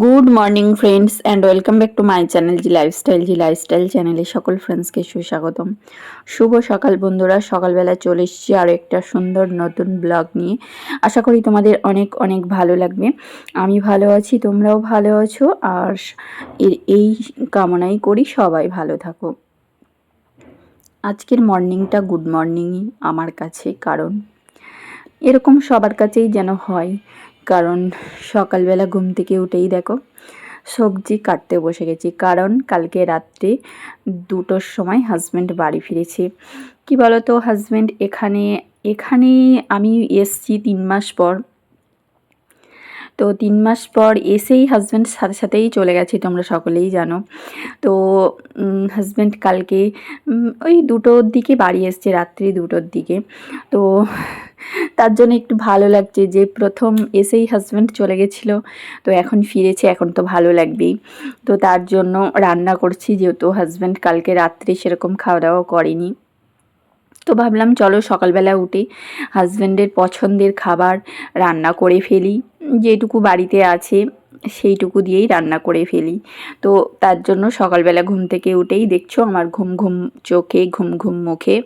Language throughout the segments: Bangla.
Good morning friends and welcome back to my channel G lifestyle G lifestyle চ্যানেলে সকল ফ্রেন্ডসকে সুস্বাগতম। শুভ সকাল, বন্ধুরা। সকালবেলা চলে এসেছি আর একটা সুন্দর নতুন ব্লগ নিয়ে। আশা করি তোমাদের অনেক অনেক ভালো লাগবে। আমি ভালো আছি, তোমরাও ভালো আছো, আর এর, এই কামনাই করি সবাই ভালো থাকো। আজকের মর্নিংটা গুড মর্নিংই আমার কাছে, কারণ এরকম সবার কাছেই যেন হয়। কারণ সকালবেলা ঘুম থেকে উঠেই দেখো সবজি কাটতে বসে গেছি। কারণ কালকে রাত্রে দুটোর সময় হাজব্যান্ড বাড়ি ফিরেছে। কি বলতো হাজব্যান্ড এখানে এখানে আমি এসছি তিন মাস পর। তো তিন মাস পর এসেই হাজব্যান্ড সাথে সাথেই চলে গেছে, তোমরা সকলেই জানো। তো হাজব্যান্ড কালকে ওই দুটোর দিকে বাড়ি এসছে, রাত্রি দুটোর দিকে। তো তার জন্য একটু ভালো লাগছে যে প্রথম এসেই হাজব্যান্ড চলে গেছিল। তো এখন ফিরেছে, এখন তো ভালো লাগবেই। তো তার জন্য রান্না করছি, যেহেতু হাজব্যান্ড কালকে রাত্রে সেরকম খাওয়া দাওয়া করেনি। তো ভাবলাম চলো সকালবেলা উঠে হাজব্যান্ডের পছন্দের খাবার রান্না করে ফেলি। যেটুকু বাড়িতে আছে সেইটুকু দিয়েই রান্না করে ফেলি। তো তার জন্য সকালবেলা ঘুম থেকে উঠেই দেখছ আমার ঘুম ঘুম চোখে, ঘুম ঘুম মুখে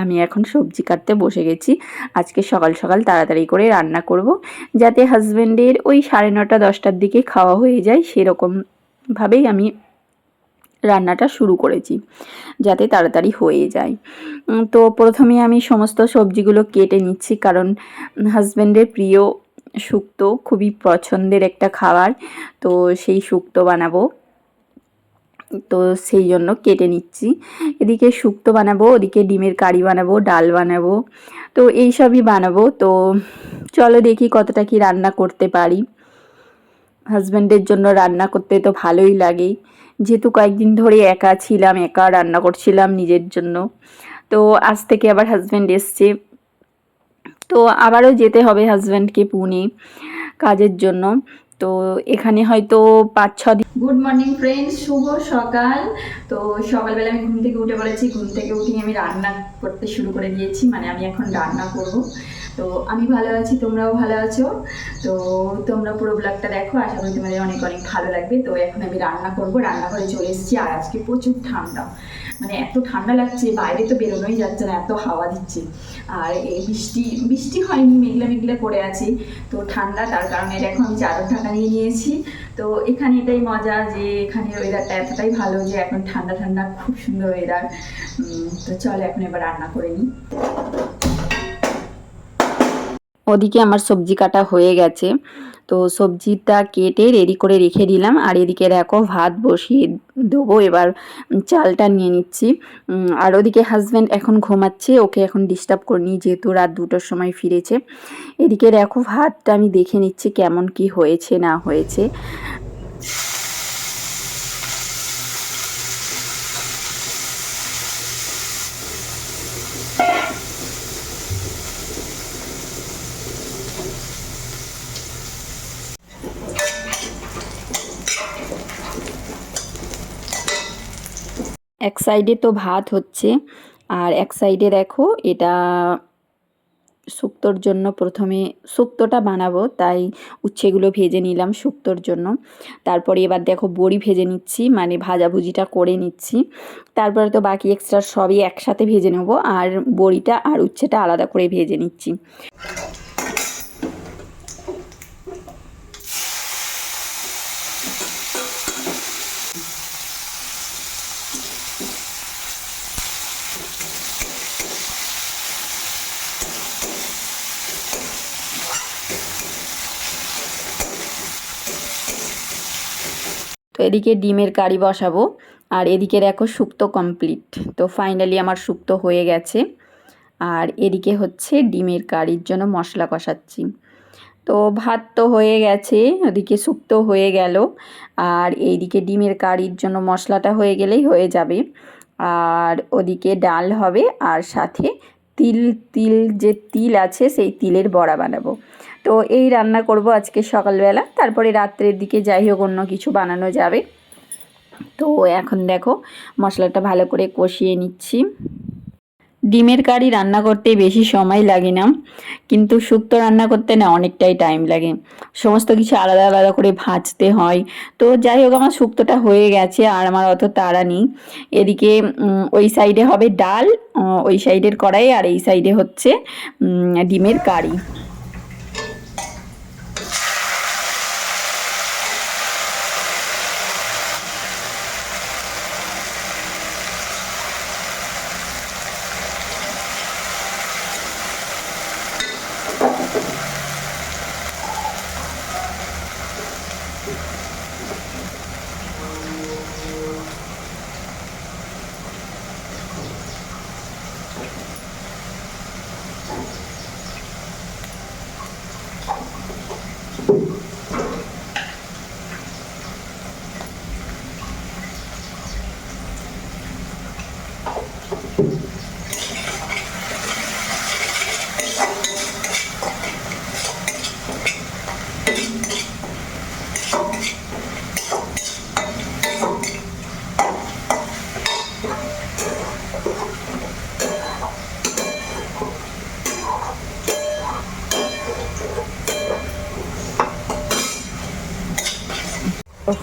আমি এখন সবজি কাটতে বসে গেছি। আজকে সকাল সকাল তাড়াতাড়ি করে রান্না করব, যাতে হাজব্যান্ডের ওই সাড়ে নটা, দশটার দিকে খাওয়া হয়ে যায় সেরকমভাবেই আমি রান্নাটা শুরু করেছি, যাতে তাড়াতাড়ি হয়ে যায়। তো প্রথমে আমি সমস্ত সবজিগুলো কেটে নিচ্ছি, কারণ হাজব্যান্ডের প্রিয় শুক্তো খুবই পছন্দের একটা খাবার, তো সেই শুক্তো বানাবো। তো সেই জন্য কেটে নিচ্ছি। এদিকে শুক্তো বানাবো, ওদিকে ডিমের কারি বানাবো, ডাল বানাবো। তো এই সবই বানাবো। তো চলো দেখি কতটা কি রান্না করতে পারি। হাজব্যান্ডের জন্য রান্না করতে তো ভালোই লাগে। যেহেতু কয়েকদিন ধরে একা ছিলাম, একা রান্না করছিলাম নিজের জন্য। তো আজ থেকে আবার হাজব্যান্ড এসছে। তো আবারও যেতে হবে হাজব্যান্ডকে পুনে কাজের জন্য। তো এখানে হয়তো পাঁচ, ছ দিন গুড মর্নিং ফ্রেন্ডস শুভ সকাল। তো সকালবেলা আমি ঘুম থেকে উঠে পড়েছি। ঘুম থেকে উঠেই আমি রান্না করতে শুরু করে দিয়েছি। মানে আমি এখন রান্না করব। তো আমি ভালো আছি, তোমরাও ভালো আছো? তো তোমরা পুরো ব্লগটা দেখো। আশা করি তোমাদের অনেক অনেক ভালো লাগবে। তো এখন আমি রান্না করব। রান্নাঘরে চলে এসেছি আর আজকে প্রচুর ঠান্ডা। মানে এত ঠান্ডা লাগছে, বাইরে তো বেরোনোই যাচ্ছে না, এত হাওয়া দিচ্ছে। আর এই বৃষ্টি বৃষ্টি হয়নি, মেঘলা মেঘলা করে আছে। তো ঠান্ডা, তার কারণে আমি চাদর ঢাকা নিয়ে নিয়েছি। তো এখানে এটাই মজা যে এখানে ওয়েদারটা এতটাই ভালো যে এখন ঠান্ডা ঠান্ডা, খুব সুন্দর ওয়েদার তো চলো এখন এবার রান্না করে নিই। ওদিকে আমার সবজি কাটা হয়ে গেছে। তো সবজিটা কেটে রেডি করে রেখে দিলাম। আর এদিকে দেখো ভাত বসিয়ে দেবো। এবার চালটা নিয়ে নিচ্ছি। আর ওদিকে হাজব্যান্ড এখন ঘুমাচ্ছে। ওকে এখন ডিস্টার্ব করিনি যেহেতু রাত দুটোর সময় ফিরেছে। এদিকে দেখো ভাতটা আমি দেখে নিচ্ছি কেমন কি হয়েছে, না হয়েছে। এক সাইডে তো ভাত হচ্ছে, আর এক সাইডে দেখো এটা শুক্তোর জন্য প্রথমে শুক্তোটা বানাবো, তাই উচ্ছেগুলো ভেজে নিলাম শুক্তোর জন্য। তারপরে এবার দেখো বড়ি ভেজে নিচ্ছি মানে ভাজাভুজিটা করে নিচ্ছি। তারপরে তো বাকি এক্সট্রা সবই একসাথে ভেজে নেব, আর বড়িটা আর উচ্ছেটা আলাদা করে ভেজে নিচ্ছি। এদিকে ডিমের কারি বসাবো, আর এদিকে দেখো শুক্তো কমপ্লিট তো ফাইনালি আমার শুক্তো হয়ে গেছে, আর এদিকে হচ্ছে ডিমের কারির জন্য মশলা কষাচ্ছি। তো ভাত তো হয়ে গেছে, ওদিকে শুক্তো হয়ে গেল, আর এইদিকে ডিমের কারির জন্য মশলাটা হয়ে গেলেই হয়ে যাবে। আর ওদিকে ডাল হবে, আর সাথে তিল তিল যে তিল আছে সেই তিলের বড়া বানাবো। তো এই রান্না করব আজকে সকালবেলা। তারপরে রাত্রের দিকে যাই হোক অন্য কিছু বানানো যাবে। তো এখন দেখো, মশলাটা ভালো করে কষিয়ে নিচ্ছি। ডিমের কারি রান্না করতে বেশি সময় লাগে না, কিন্তু শুক্তো রান্না করতে না অনেকটাই টাইম লাগে। সমস্ত কিছু আলাদা আলাদা করে ভাজতে হয়। তো যাই হোক, আমার শুক্তোটা হয়ে গেছে আর আমার অত তাড়া নেই। এদিকে ওই সাইডে হবে ডাল ওই সাইডের কড়াই আর এই সাইডে হচ্ছে ডিমের কারি।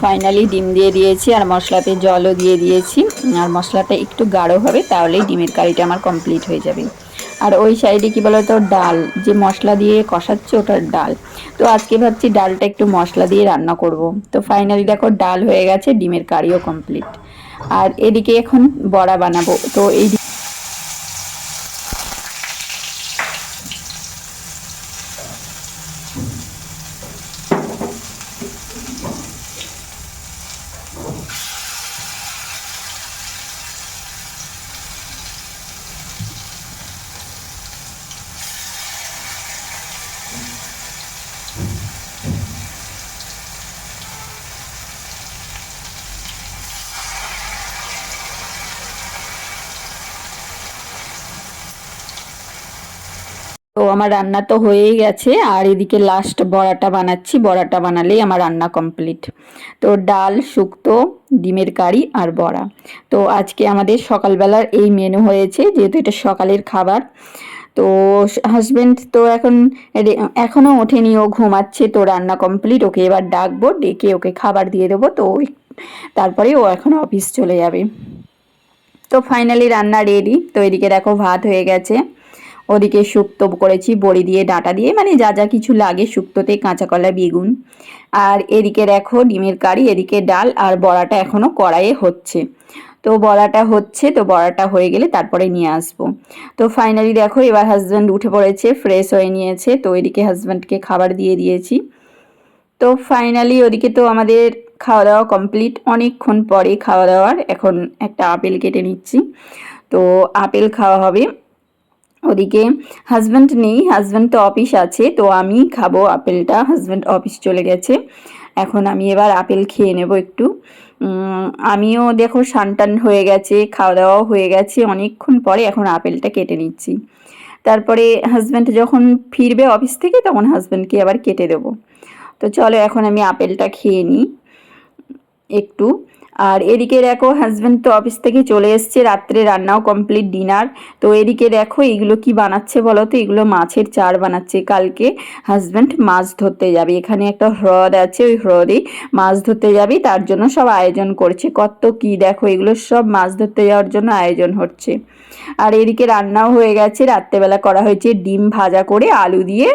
ফাইনালি ডিম দিয়ে দিয়েছি আর মশলাতে জলও দিয়ে দিয়েছি। আর মশলাটা একটু গাঢ় হবে, তাহলেই ডিমের কারিটা আমার কমপ্লিট হয়ে যাবে। আর ওই সাইডে কি বলতো, ডাল, যে মশলা দিয়ে কষাচ্ছে ওটার ডাল। তো আজকে ভাবছি ডালটা একটু মশলা দিয়ে রান্না করব। তো ফাইনালি দেখো ডাল হয়ে গেছে, ডিমের কারিও কমপ্লিট আর এদিকে এখন বড়া বানাবো। তো এই আমার রান্না তো হয়েই গেছে, আর এদিকে লাস্ট বড়াটা বানাচ্ছি, বড়াটা বানালেই আমার রান্না কমপ্লিট তো ডাল, শুক্তো, ডিমের কারি আর বড়া। তো আজকে আমাদের সকালবেলার এই মেনু হয়েছে, যেহেতু এটা সকালের খাবার। তো হাজবেন্ড তো এখন রে- এখনও ওঠেনি, ও ঘুমাচ্ছে, তো রান্না কমপ্লিট ওকে এবার ডাকবো, ডেকে ওকে খাবার দিয়ে দেবো, তো তারপরে ও এখন অফিস চলে যাবে। তো ফাইনালি রান্না রেডি তো এদিকে দেখো ভাত হয়ে গেছে। ওদিকে শুক্তো করেছি, বড়ি দিয়ে, ডাঁটা দিয়ে মানে যা যা কিছু লাগে শুক্তোতে কাঁচা কলা বেগুন। আর এদিকে দেখো ডিমের কারি, এদিকে ডাল আর বড়াটা এখনও কড়াইয়ে হচ্ছে। তো বড়াটা হচ্ছে, তো বড়াটা হয়ে গেলে তারপরে নিয়ে আসব। তো ফাইনালি দেখো এবার হাজব্যান্ড উঠে পড়েছে ফ্রেশ হয়ে নিয়েছে, তো এদিকে হাজব্যান্ডকে খাবার দিয়ে দিয়েছি। তো ফাইনালি ওদিকে তো আমাদের খাওয়া দাওয়া কমপ্লিট অনেকক্ষণ পরে খাওয়া দাওয়ার এখন একটা আপেল কেটে নিচ্ছি। তো আপেল খাওয়া হবে। ওদিকে হাজব্যান্ড নেই হাজব্যান্ড তো অফিস আছে, তো আমি খাব আপেলটা হাজব্যান্ড অফিস চলে গেছে। এখন আমি এবার আপেল খেয়ে নেব একটু। আমিও দেখো সানটান হয়ে গেছে খাওয়া দাওয়াও হয়ে গেছে, অনেকক্ষণ পরে এখন আপেলটা কেটে নিচ্ছি। তারপরে হাজব্যান্ড যখন ফিরবে অফিস থেকে, তখন হাজব্যান্ডকে আবার কেটে দেবো। তো চলো এখন আমি আপেলটা খেয়ে নিই, একটু। আর এদিকে দেখো হাজব্যান্ড তো অফিস থেকে চলে এসছে, রাত্রে রান্নাও কমপ্লিট ডিনার তো এদিকে দেখো, এগুলো কি বানাচ্ছে বলো তো? এগুলো মাছের চার বানাচ্ছে। কালকে হাজব্যান্ড মাছ ধরতে যাবে। এখানে একটা হ্রদ আছে, ওই হ্রদে মাছ ধরতে যাবে। তার জন্য সব আয়োজন করছে। কত কি দেখো, এগুলো সব মাছ ধরতে যাওয়ার জন্য আয়োজন হচ্ছে। আর এদিকে রান্নাও হয়ে গেছে। রাত্রেবেলা করা হয়েছে ডিম ভাজা করে আলু দিয়ে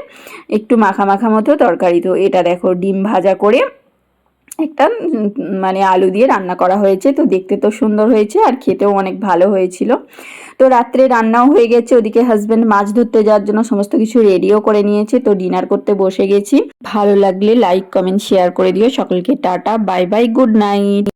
একটু মাখা মাখা মতো তরকারি। তো এটা দেখো, ডিম ভাজা করে একটা মানে আলু দিয়ে রান্না করা হয়েছে। তো দেখতে তো সুন্দর হয়েছে আর খেতেও অনেক ভালো হয়েছিল। তো রাত্রে রান্নাও হয়ে গেছে। ওদিকে হাজব্যান্ড মাছ ধরতে যাওয়ার জন্য সমস্ত কিছু রেডিও করে নিয়েছে। তো ডিনার করতে বসে গেছি। ভালো লাগলে লাইক কমেন্ট শেয়ার করে দিও। সকলকে tata bye bye good night